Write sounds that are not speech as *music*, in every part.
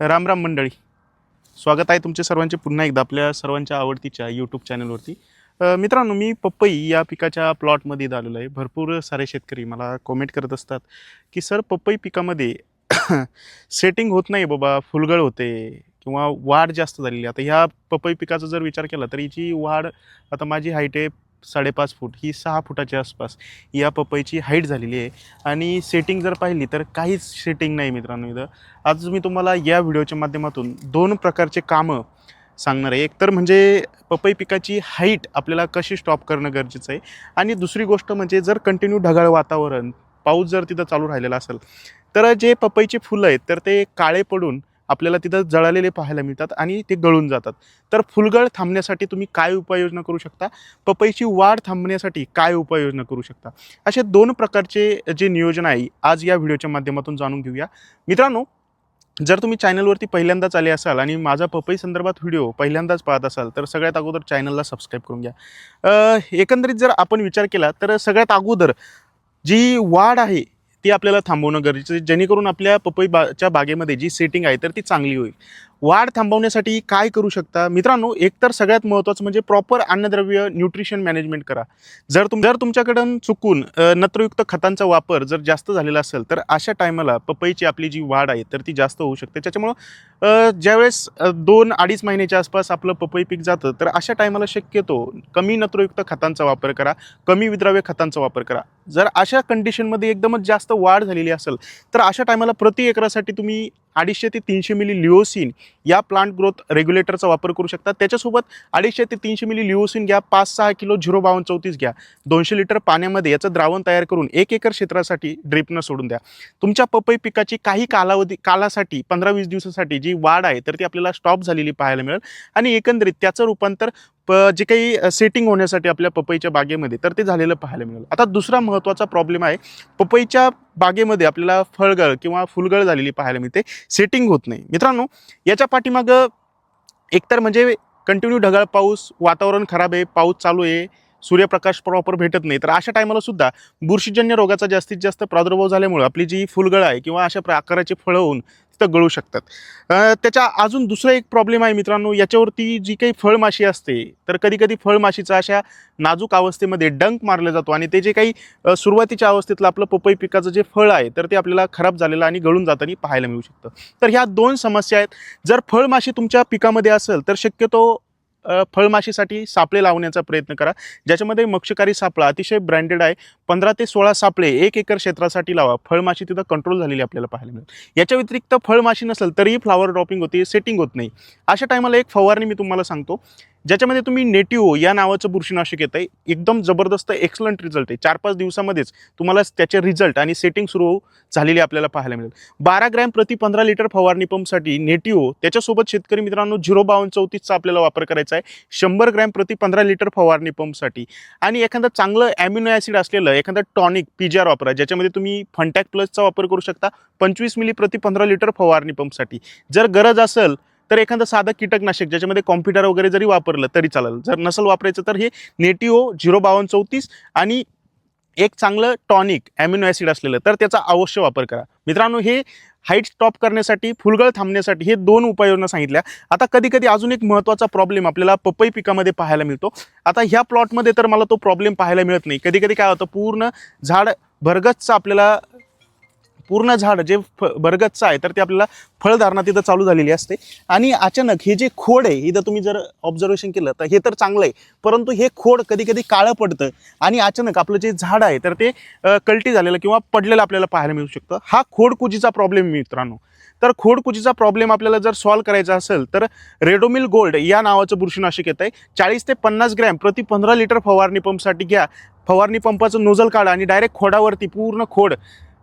राम राम मंडळी. स्वागत आहे तुमचे सर्वांचे पुन्हा एकदा आपल्या सर्वांच्या आवडतीच्या यूट्यूब चॅनलवरती मित्रांनो मी पपई या पिकाच्या प्लॉटमध्ये आलेलो आहे. भरपूर सारे शेतकरी मला कॉमेंट करत असतात की सर पपई पिकामध्ये *coughs* सेटिंग होत नाही बाबा फुलगळ होते किंवा वाढ जास्त झालेली आहे. आता ह्या पपई पिकाचा जर विचार केला तर हिची वाढ आता माझी हाईट आहे साडेपाच फूट ही सहा फुटाच्या आसपास या पपईची हाईट झालेली आहे. आणि सेटिंग जर पाहिली तर काहीच सेटिंग नाही मित्रांनो इथं. आज मी तुम्हाला या व्हिडिओच्या माध्यमातून दोन प्रकारचे कामं सांगणार आहे. एक तर म्हणजे पपई पिकाची हाईट आपल्याला कशी स्टॉप करणं गरजेचं आहे. आणि दुसरी गोष्ट म्हणजे जर कंटिन्यू ढगाळ वातावरण पाऊस जर तिथं चालू राहिलेला असेल तर जे पपईचे फुलं आहेत तर ते काळे पडून आपल्याला तिथं जळालेले पाहायला मिळतात आणि ते गळून जातात. तर फुलगळ थांबण्यासाठी तुम्ही काय उपाययोजना करू शकता? पपईची वाढ थांबण्यासाठी काय उपाययोजना करू शकता? असे दोन प्रकारचे जे नियोजन आहे आज या व्हिडिओच्या माध्यमातून जाणून घेऊया. मित्रांनो जर तुम्ही चॅनलवरती पहिल्यांदाच आले असाल आणि माझा पपई संदर्भात व्हिडिओ पहिल्यांदाच पाहत असाल तर सगळ्यात अगोदर चॅनलला सबस्क्राईब करून घ्या. एकंदरीत जर आपण विचार केला तर सगळ्यात अगोदर जी वाढ आहे ती आपल्याला थांबवणं गरजेचं आहे. जेणेकरून आपल्या पपई बाच्या बागेमध्ये जी सेटिंग आहे तर ती चांगली होईल. वाढ थांबवण्यासाठी काय करू शकता? मित्रांनो एकतर सगळ्यात महत्त्वाचं म्हणजे प्रॉपर अन्नद्रव्य न्यूट्रिशन मॅनेजमेंट करा. जर तुम जर तुमच्याकडून चुकून नत्रयुक्त खतांचा वापर जर जास्त झालेला असेल तर अशा टायमाला पपईची आपली जी वाढ आहे तर ती जास्त होऊ शकते. त्याच्यामुळं ज्यावेळेस दोन अडीच महिन्याच्या आसपास आपलं पपई पीक जातं तर अशा टायमाला शक्यतो कमी नत्रयुक्त खतांचा वापर करा कमी विद्राव्य खतांचा वापर करा. जर अशा कंडिशनमध्ये एकदमच जास्त वाढ झालेली असेल तर अशा टायमाला प्रति एकरासाठी तुम्ही अडीचशे ते तीनशे मिली लिओसिन या प्लांट ग्रोथ रेग्युलेटरचा वापर करू शकता त्याच्यासोबत अडीचशे ते तीनशे मिली लिओसिन घ्या पाच सहा किलो झिरो बावन्न चौतीस घ्या. दोनशे लिटर पाण्यामध्ये याचं द्रावण तयार करून एक एकर क्षेत्रासाठी ड्रिपनं सोडून द्या. तुमच्या पपई पिकाची काही कालावधी कालासाठी पंधरा वीस दिवसासाठी जी वाढ आहे तर ती आपल्याला स्टॉप झालेली पाहायला मिळेल. आणि एकंदरीत त्याचं रूपांतर प जे काही सेटिंग होण्यासाठी आपल्या पपईच्या बागेमध्ये तर ते झालेलं पाहायला मिळालं. आता दुसरा महत्त्वाचा प्रॉब्लेम आहे पपईच्या बागेमध्ये आपल्याला फळगळ किंवा फुलगळ झालेली पाहायला मिळते. सेटिंग होत नाही. मित्रांनो याच्या पाठीमागं एकतर म्हणजे कंटिन्यू ढगाळ पाऊस वातावरण खराब आहे पाऊस चालू आहे सूर्यप्रकाश प्रॉपर भेटत नाही. तर अशा टायमाला सुद्धा बुरशीजन्य रोगाचा जास्तीत जास्त प्रादुर्भाव झाल्यामुळे आपली जी फुलगळ आहे किंवा अशा प्रकाराची फळं होऊन तिथं गळू शकतात. त्याच्या अजून दुसरा एक प्रॉब्लेम आहे मित्रांनो याच्यावरती जी काही फळमाशी असते तर कधी कधी फळमाशीचा अशा नाजूक अवस्थेमध्ये डंक मारला जातो आणि ते जे काही सुरुवातीच्या अवस्थेतलं आपलं पपई पिकाचं जे फळ आहे तर ते आपल्याला खराब झालेलं आणि गळून जाताना पाहायला मिळू शकतं. तर ह्या दोन समस्या आहेत. जर फळमाशी तुमच्या पिकामध्ये असेल तर शक्यतो फळमाशीसाठी सापळे लावण्याचा प्रयत्न करा. ज्याच्यामध्ये मक्षकारी सापळा अतिशय ब्रँडेड आहे. पंधरा ते सोळा सापळे एक एकर क्षेत्रासाठी लावा. फळमाशी तिथं कंट्रोल झालेली आपल्याला पाहायला मिळेल. याच्या व्यतिरिक्त फळमाशी नसेल तरीही फ्लावर ड्रॉपिंग होते सेटिंग होत नाही. अशा टायमाला एक फवारणी मी तुम्हाला सांगतो. ज्याच्यामध्ये तुम्ही नेटिओ या नावाचं बुरशीनाशक येतं आहे एकदम जबरदस्त एक्सलंट रिझल्ट आहे. चार पाच दिवसामध्येच तुम्हाला त्याचे रिझल्ट आणि सेटिंग सुरू झालेली आपल्याला पाहायला मिळेल. बारा ग्रॅम प्रति पंधरा लिटर फवारणी पंपसाठी नेटिओ त्याच्यासोबत शेतकरी मित्रांनो झिरो बावन्न चौतीसचा आपल्याला वापर करायचा आहे. शंभर ग्रॅम प्रति पंधरा लिटर फवारणी पंपसाठी आणि एखादं चांगलं ॲम्युनो ॲसिड असलेलं एखादं टॉनिक पी जी आर वापरा ज्याच्यामध्ये तुम्ही फंटॅक प्लसचा वापर करू शकता. पंचवीस मिली प्रति पंधरा लिटर फवारणी पंपसाठी जर गरज असेल तर एखादं साधं कीटकनाशक ज्याच्यामध्ये कॉम्प्युटर वगैरे जरी वापरलं तरी चालेल. जर नसेल वापरायचं तर हे नेटिओ झिरो बावन्न चौतीस आणि एक चांगलं टॉनिक ॲमिनो ॲसिड असलेलं तर त्याचा अवश्य वापर करा. मित्रांनो हे हाईट स्टॉप करण्यासाठी फुलगळ थांबण्यासाठी हे दोन उपाययोजना सांगितल्या. आता कधी कधी अजून एक महत्त्वाचा प्रॉब्लेम आपल्याला पपई पिकामध्ये पाहायला मिळतो. आता ह्या प्लॉटमध्ये तर मला तो प्रॉब्लेम पाहायला मिळत नाही. कधी कधी काय होतं पूर्ण झाड भरगचचा आपल्याला पूर्ण झाड जे फ भरगतचं आहे तर ते आपल्याला फळधारणा तिथं चालू झालेली असते. आणि अचानक हे जे खोड आहे इथं तुम्ही जर ऑब्झर्वेशन केलं तर हे तर चांगलं आहे परंतु हे खोड कधी कधी काळं पडतं आणि अचानक आपलं जे झाड आहे तर ते कल्टी झालेलं किंवा पडलेलं आपल्याला पाहायला मिळू शकतं. हा खोडकुजीचा प्रॉब्लेम मित्रांनो. तर खोडकुजीचा प्रॉब्लेम आपल्याला जर सॉल्व्ह करायचा असेल तर रेडोमिल गोल्ड या नावाचं बुरशीनाशक येत आहे चाळीस ते पन्नास ग्रॅम प्रति पंधरा लिटर फवारणी पंपसाठी घ्या. फवारणी पंपाचं नोजल काढा आणि डायरेक्ट खोडावरती पूर्ण खोड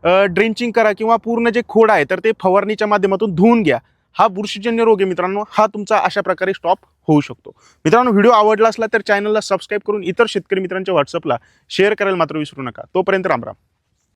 ड्रेंचिंग करा किंवा पूर्ण जे खोड आहे तर ते फवारणीच्या माध्यमातून धुवून घ्या. हा बुरशीजन्य रोग आहे मित्रांनो. हा तुमचा अशा प्रकारे स्टॉप होऊ शकतो. मित्रांनो व्हिडिओ आवडला असला तर चॅनलला सबस्क्राईब करून इतर शेतकरी मित्रांच्या व्हॉट्सअपला शेअर करायला मात्र विसरू नका. तोपर्यंत रामराम